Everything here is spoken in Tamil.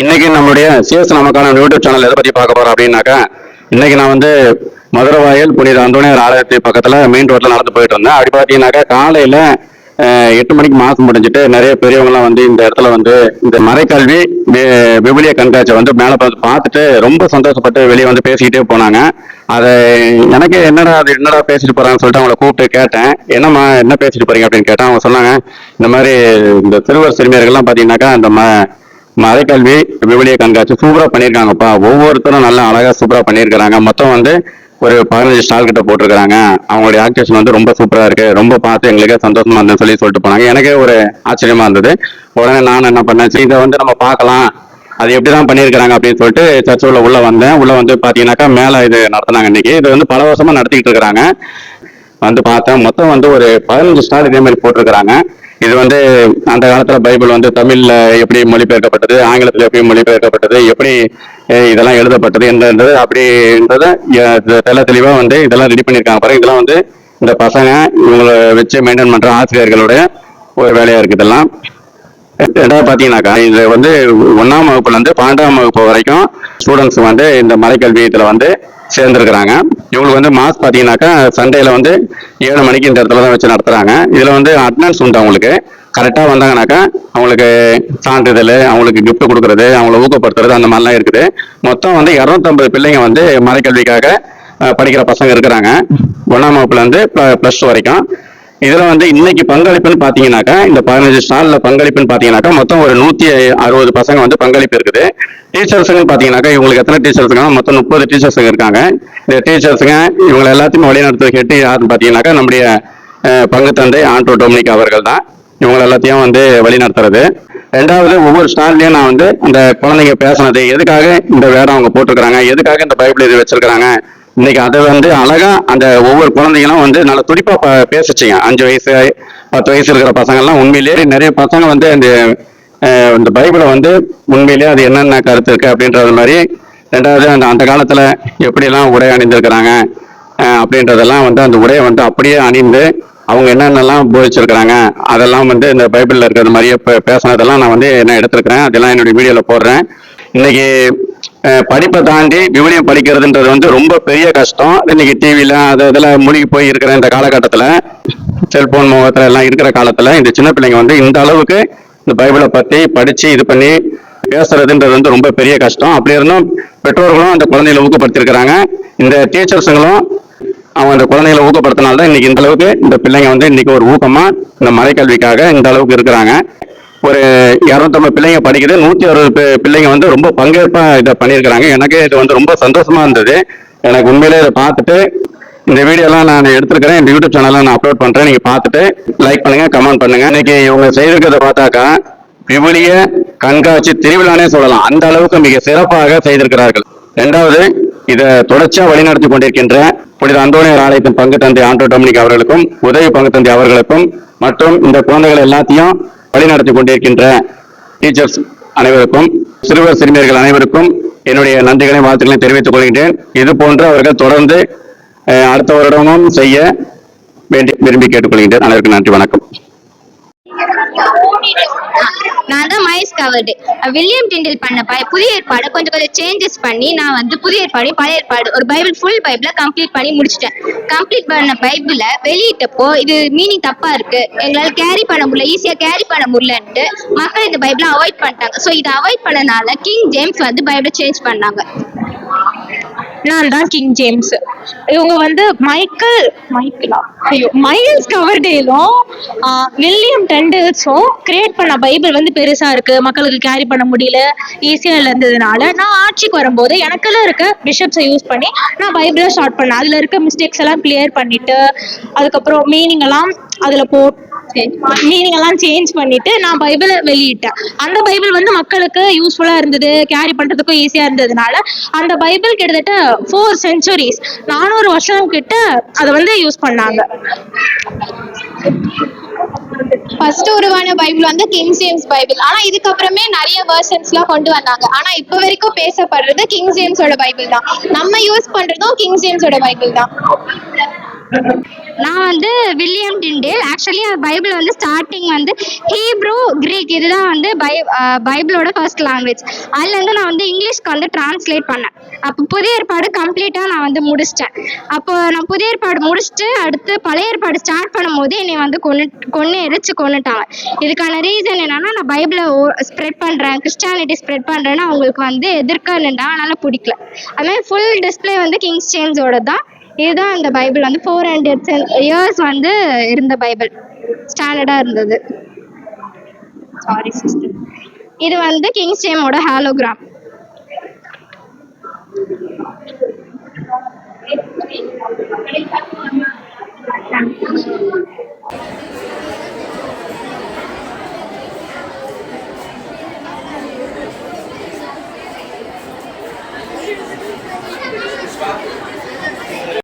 இன்னைக்கு நம்மளுடைய சிஎஸ் நமக்கான யூடியூப் சேனல் எதை பற்றி பார்க்க போறோம் அப்படின்னாக்கா இன்னைக்கு நான் வந்து மதுரவாயல் புனித அந்தோனியார் ஆலயத்தை பக்கத்தில் மெயின் ரோட்டில் நடந்து போயிட்டு இருந்தேன். அப்படி பார்த்தீங்கன்னாக்கா காலையில் எட்டு மணிக்கு மாசம் முடிஞ்சிட்டு நிறைய பெரியவங்கலாம் வந்து இந்த இடத்துல வந்து இந்த மறைக்கல்வி விபுலிய விவிலிய கண்காட்சியை வந்து மேலே பார்த்து பார்த்துட்டு ரொம்ப சந்தோஷப்பட்டு வெளியே வந்து பேசிக்கிட்டே போனாங்க. அதை எனக்கு என்னடா அது என்னடா பேசிட்டு போறாங்கன்னு சொல்லிட்டு அவங்கள கூப்பிட்டு கேட்டேன். என்னம்மா என்ன பேசிட்டு போறீங்க அப்படின்னு கேட்டேன். அவங்க சொன்னாங்க இந்த மாதிரி இந்த சிறுவர் சிறுமியர்கள்லாம் பார்த்தீங்கன்னாக்கா இந்த ம மறைக்கல்வி விவிலிய கண்காட்சி சூப்பரா பண்ணியிருக்காங்கப்பா ஒவ்வொருத்தரும் நல்லா அழகா சூப்பரா பண்ணியிருக்கிறாங்க மொத்தம் வந்து ஒரு பதினஞ்சு ஸ்டால் கிட்ட போட்டிருக்காங்க அவங்களுடைய ஆக்டேஷன் வந்து ரொம்ப சூப்பரா இருக்கு. ரொம்ப பார்த்து எங்களுக்கு சந்தோஷமா இருந்ததுன்னு சொல்லி சொல்லிட்டு போனாங்க. எனக்கே ஒரு ஆச்சரியமா இருந்தது. உடனே நான் என்ன பண்ணேன் இதை வந்து நம்ம பார்க்கலாம். அது எப்படிதான் பண்ணியிருக்கிறாங்க அப்படின்னு சொல்லிட்டு சர்ச் உள்ள உள்ள வந்தேன். உள்ள வந்து பாத்தீங்கன்னாக்கா மேல இது நடத்தினாங்க இன்னைக்கு. இது வந்து பல வருஷமா நடத்திக்கிட்டு இருக்கிறாங்க. வந்து பார்த்தேன் மொத்தம் வந்து ஒரு பதினஞ்சு ஸ்டார் இதே மாதிரி போட்டிருக்கிறாங்க. இது வந்து அந்த காலத்துல பைபிள் வந்து தமிழ்ல எப்படி மொழிபெயர்க்கப்பட்டது ஆங்கிலத்துல எப்படி மொழிபெயர்க்கப்பட்டது எப்படி இதெல்லாம் எழுதப்பட்டது என்னன்றது அப்படின்றத தெல தெளிவா வந்து இதெல்லாம் ரெடி பண்ணியிருக்காங்க. பாருங்க இதெல்லாம் வந்து இந்த பசங்க இவங்களை வச்சு மெயின்டைன் பண்ற ஆசிரியர்களுடைய ஒரு வேலையா இருக்கு இதெல்லாம். ரெண்டாவது பாத்தீங்கன்னாக்கா இது வந்து ஒன்னாம் வகுப்புல இருந்து பன்னெண்டாம் வகுப்பு வரைக்கும் ஸ்டூடெண்ட்ஸ் வந்து இந்த மலைக்கல்வி வந்து சேர்ந்துருக்கிறாங்க. இவங்களுக்கு வந்து மாஸ் பார்த்தீங்கன்னாக்கா சண்டேல வந்து ஏழு மணிக்கு இந்த இடத்துல தான் வச்சு நடத்துகிறாங்க இதில் வந்து அட்டனன்ஸ் உண்டு அவங்களுக்கு. கரெக்டாக வந்தாங்கனாக்கா அவங்களுக்கு சான்றிதழ் அவங்களுக்கு கிஃப்ட் கொடுக்கறது அவங்கள ஊக்கப்படுத்துறது அந்த மாதிரிலாம் இருக்குது. மொத்தம் வந்து இரநூத்தம்பது பிள்ளைங்க வந்து மலைக்கல்விக்காக படிக்கிற பசங்க இருக்கிறாங்க. ஒன்றாம் வகுப்புலேருந்து ப்ள ப்ளஸ் டூ வரைக்கும். இதில் வந்து இன்னைக்கு பங்களிப்புன்னு பார்த்தீங்கன்னாக்கா இந்த பதினஞ்சு ஸ்டாலில் பங்களிப்புன்னு பார்த்தீங்கன்னாக்கா மொத்தம் ஒரு நூற்றி அறுபது பசங்க வந்து பங்களிப்பு இருக்குது. டீச்சர்ஸுங்கன்னு பார்த்தீங்கன்னாக்கா இவங்களுக்கு எத்தனை டீச்சர்ஸுங்க? மொத்தம் முப்பது டீச்சர்ஸுங்க இருக்காங்க. இந்த டீச்சர்ஸுங்க இவங்க எல்லாத்தையும் வழிநடத்துறது ஹெட் யாருன்னு பார்த்தீங்கன்னாக்கா நம்முடைய பங்கு தந்தை ஆண்டோ டொமினிக் அவர்கள் தான். இவங்களை எல்லாத்தையும் வந்து வழிநடத்துறது. ரெண்டாவது ஒவ்வொரு ஸ்டால்லையும் நான் வந்து அந்த குழந்தைங்க பேசுனது எதுக்காக இந்த வேடம் அவங்க போட்டிருக்கிறாங்க? எதுக்காக இந்த பைபிள் இது வச்சிருக்கிறாங்க? இன்னைக்கு அதை வந்து அழகா அந்த ஒவ்வொரு குழந்தைங்களும் வந்து நல்ல துடிப்பா ப- அஞ்சு வயசு பத்து வயசு இருக்கிற பசங்கள்லாம் உண்மையிலேயே நிறைய பசங்க வந்து அந்த இந்த பைபிளை வந்து உண்மையிலேயே அது என்னென்ன கருத்து இருக்கு அப்படின்றது மாதிரி ரெண்டாவது அந்த அந்த காலத்துல எப்படியெல்லாம் உடை அணிந்திருக்கிறாங்க அப்படின்றதெல்லாம் வந்து அந்த உடையை வந்து அப்படியே அணிந்து அவங்க என்னென்னலாம் போதிச்சிருக்கிறாங்க அதெல்லாம் வந்து இந்த பைபிளில் இருக்கிற மாதிரியே பேசினதெல்லாம் பேசுனதெல்லாம் நான் வந்து என்ன எடுத்திருக்கிறேன் அதெல்லாம் என்னுடைய வீடியோவில் போடுறேன். இன்னைக்கு படிப்பை தாண்டி விவிலியம் படிக்கிறதுன்றது வந்து ரொம்ப பெரிய கஷ்டம். இன்னைக்கு டிவியில் அது இதில் மூழ்கி போய் இருக்கிற இந்த காலகட்டத்தில் செல்போன் முகத்துல எல்லாம் இருக்கிற காலத்தில் இந்த சின்ன பிள்ளைங்க வந்து இந்த அளவுக்கு இந்த பைபிளை பற்றி படித்து இது பண்ணி பேசுறதுன்றது வந்து ரொம்ப பெரிய கஷ்டம். அப்படி இருந்தும் பெற்றோர்களும் அந்த குழந்தைகளை ஊக்கப்படுத்திருக்கிறாங்க இந்த டீச்சர்ஸுங்களும் அவங்க அந்த குழந்தைகளை ஊக்கப்படுத்தினால்தான் இன்னைக்கு இந்த அளவுக்கு இந்த பிள்ளைங்க வந்து இன்னைக்கு ஒரு ஊக்கமா இந்த மறைக்கல்விக்காக இந்த அளவுக்கு இருக்கிறாங்க. ஒரு இரநூத்தம்பது பிள்ளைங்க படிக்குது நூற்றி அறுபது பிள்ளைங்க வந்து ரொம்ப பங்கேற்பாக இதை பண்ணியிருக்கிறாங்க. எனக்கு இது வந்து ரொம்ப சந்தோஷமாக இருந்தது. எனக்கு உண்மையிலே இதை பார்த்துட்டு இந்த வீடியோலாம் நான் எடுத்துருக்கிறேன். இந்த யூடியூப் சேனலில் நான் அப்லோட் பண்ணுறேன் நீங்கள் பார்த்துட்டு லைக் பண்ணுங்கள் கமெண்ட் பண்ணுங்க. இன்னைக்கு இவங்க செய்திருக்கிறத பார்த்தாக்கா விபுலிய கண்காட்சி திருவிழானே சொல்லலாம். அந்த அளவுக்கு மிக சிறப்பாக செய்திருக்கிறார்கள். ரெண்டாவது இதை தொடர்ச்சியாக வழிநடத்தி கொண்டிருக்கின்ற புனித அந்தோனியர் ஆலயத்தின் பங்கு தந்தை ஆண்டோ டொமினிக் அவர்களுக்கும் உதவி பங்கு தந்தை அவர்களுக்கும் மற்றும் இந்த குழந்தைகள் எல்லாத்தையும் வழிநடத்தி கொண்டிருக்கின்ற டீச்சர்ஸ் அனைவருக்கும் சிறுவர் சிறுமியர்கள் அனைவருக்கும் என்னுடைய நன்றிகளையும் வாழ்த்துக்களையும் தெரிவித்துக் கொள்கின்றேன். இது போன்று அவர்கள் தொடர்ந்து அடுத்த வருடமும் செய்ய வேண்டி விரும்பி கேட்டுக்கொள்கின்றேன். அனைவருக்கும் நன்றி வணக்கம். நான் தான் மைஸ் கவர்டு வில்லியம் டிண்டில் பண்ண ப- புதிய ஏற்பாடு கொஞ்சம் கொஞ்சம் சேஞ்சஸ் பண்ணி நான் வந்து புதிய ஏற்பாடு பழைய ஏற்பாடு ஒரு பைபிள் ஃபுல் பைபிளை கம்ப்ளீட் பண்ணி முடிச்சிட்டேன். கம்ப்ளீட் பண்ண பைபிளை வெளியிட்டப்போ இது மீனிங் தப்பா இருக்கு. எங்களால் கேரி பண்ண முடியல ஈஸியா கேரி பண்ண முடியலன்ட்டு மக்கள் இந்த பைபிளை அவாய்ட் பண்ணிட்டாங்க. ஸோ இதை அவாய்ட் பண்ணனால கிங் ஜேம்ஸ் வந்து பைபிளை சேஞ்ச் பண்ணாங்க. நான் தான் கிங் ஜேம்ஸ் இவங்க வந்து மைக்கேல் மைக்கேலா ஐயோ மைல்ஸ் கவர்டேலும் வில்லியம் டெண்டில்ஸும் கிரியேட் பண்ண பைபிள் வந்து பெருசா இருக்கு. மக்களுக்கு கேரி பண்ண முடியல. ஈஸியா இருந்ததுனால நான் ஆட்சிக்கு வரும்போது எனக்கெல்லாம் இருக்க பிஷப்ஸை யூஸ் பண்ணி நான் பைபிளை ஸ்டார்ட் பண்ணேன். அதுல இருக்க மிஸ்டேக்ஸ் எல்லாம் கிளியர் பண்ணிட்டு அதுக்கப்புறம் மீனிங் எல்லாம் அதுல போட்டு மீனிங் எல்லாம் சேஞ்ச் பண்ணிட்டு நான் பைபிளை வெளியிட்டேன். அந்த பைபிள் வந்து மக்களுக்கு யூஸ்ஃபுல்லா இருந்தது கேரி பண்றதுக்கும் ஈஸியா இருந்ததுனால அந்த பைபிள் கிட்டத்தட்ட ஃபோர் செஞ்சுரிஸ் நானூறு வருஷம் கிட்ட அதை வந்து யூஸ் பண்ணாங்க. ஃபர்ஸ்ட் உருவான பைபிள் வந்து கிங் ஜேம்ஸ் பைபிள் ஆனா இதுக்கப்புறமே நிறைய வேர்ஷன்ஸ்லாம் கொண்டு வந்தாங்க. ஆனா இப்போ வரைக்கும் பேசப்படுறது கிங் ஜேம்ஸோட பைபிள் தான். நம்ம யூஸ் பண்றதும் கிங் ஜேம்ஸோட பைபிள் தான். நான் வந்து வில்லியம் டிண்டேல் ஆக்சுவலி பைபிள் வந்து ஸ்டார்டிங் வந்து ஹீப்ரூ கிரீக் இதுதான் வந்து பை பைபிளோட ஃபர்ஸ்ட் லாங்குவேஜ் அதுலேருந்து நான் வந்து இங்கிலீஷ்க்கு வந்து டிரான்ஸ்லேட் பண்ணேன். அப்போ புதிய ஏற்பாடு கம்ப்ளீட்டாக நான் வந்து முடிச்சிட்டேன். அப்போ நான் புதிய ஏற்பாடு முடிச்சுட்டு அடுத்து பழைய ஏற்பாடு ஸ்டார்ட் பண்ணும்போது என்னை வந்து கொண்டு கொன்று எரிச்சு கொண்டுட்டாங்க இதுக்கான ரீசன் என்னன்னா நான் பைபிளை ஸ்ப்ரெட் பண்ணுறேன் கிறிஸ்டியானிட்டி ஸ்ப்ரெட் பண்ணுறேன்னா அவங்களுக்கு வந்து எதிர்க்க நின்றா அதனால பிடிக்கல. அதுமாதிரி ஃபுல் டிஸ்ப்ளே வந்து கிங்ஸ் சேஞ்சோட தான் இதுதான் இந்த பைபிள் வந்து ஃபோர் ஹண்ட்ரட் இயர்ஸ் வந்து இருந்த பைபிள். ஸ்டாண்டர்டாக இருந்தது. சாரி சிஸ்டர் இது வந்து கிங்ஸ் சேமோட ஹாலோகிராம்